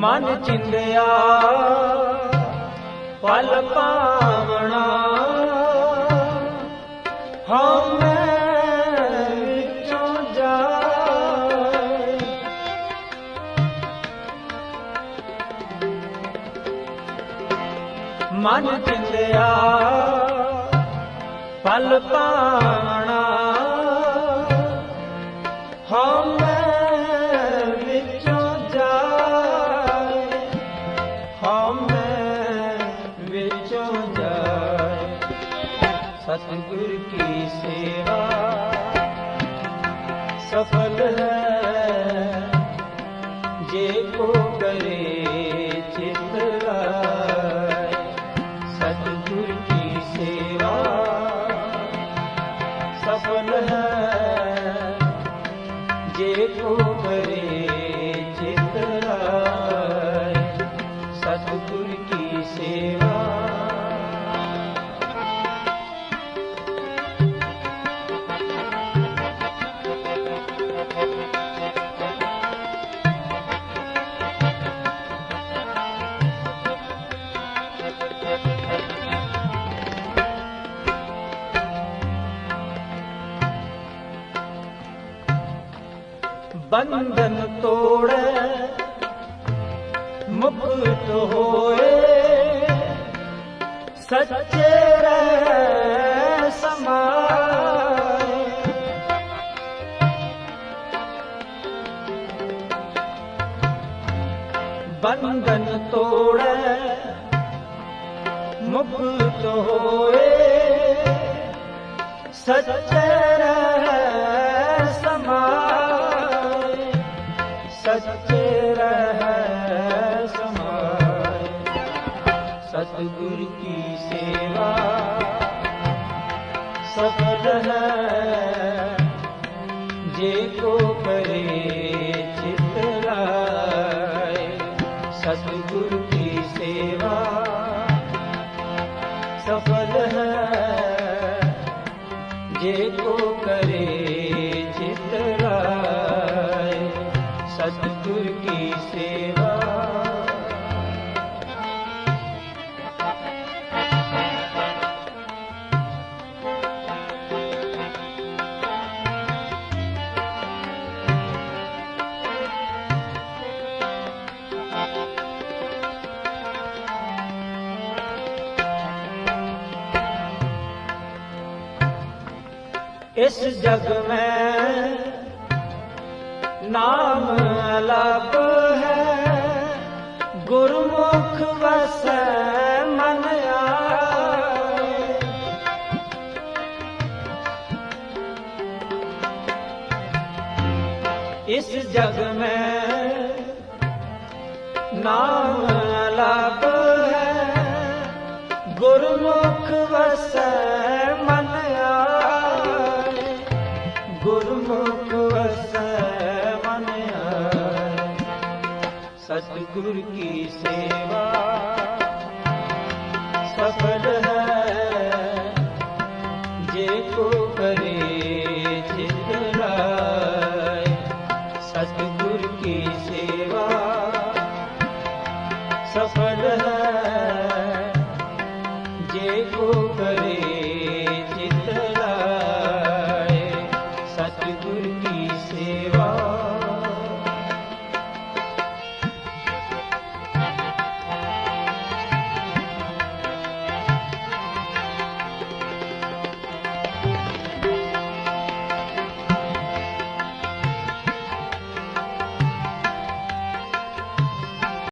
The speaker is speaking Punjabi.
ਮਨ ਚਿੰਦਿਆ ਪਲ ਪਾਵਣਾ। ਹਮੇ ਵਿੱਚੋਂ ਜਾਏ। ਮਨ ਚਿੰਦਿਆ ਪਲ ਪਾਵਣਾ। ਸਫਲ ਹੈ। ਬੰਧਨ ਤੋੜੇ ਮੁਕਤ ਹੋਏ। ਸੱਚੇ ਰਹਿ ਸਮਾਏ। ਬੰਧਨ ਤੋੜੇ ਮੁਕਤ ਹੋਏ। ਸੱਚੇ ਰਹਿ ਸੱਚੇ ਰਹਿ ਸਮਾਏ। ਸਤਿਗੁਰ ਕੀ ਸੇਵਾ ਸਫਲ ਹੈ? ਜੇ ਕੋ ਕਰੇ ਚਿਤ ਲਾਏ। ਸਤਿਗੁਰ ਕੀ ਸੇਵਾ ਸਫਲ ਹੈ? ਜੇ ਕੋ ਕਰੇ ਸਤਿਗੁਰ ਕੀ ਸੇਵਾ ਨਾਮ ਲਭ ਹੈ। ਗੁਰਮੁਖ ਵਸ ਮਨ ਆਏ। ਇਸ ਜਗ ਮੈਂ ਨਾਮ ਲਪ ਹੈ। ਗੁਰਮੁਖ ਵਸੈ ਸਤਿਗੁਰ ਕੀ ਸੇਵਾ ਸਫਲ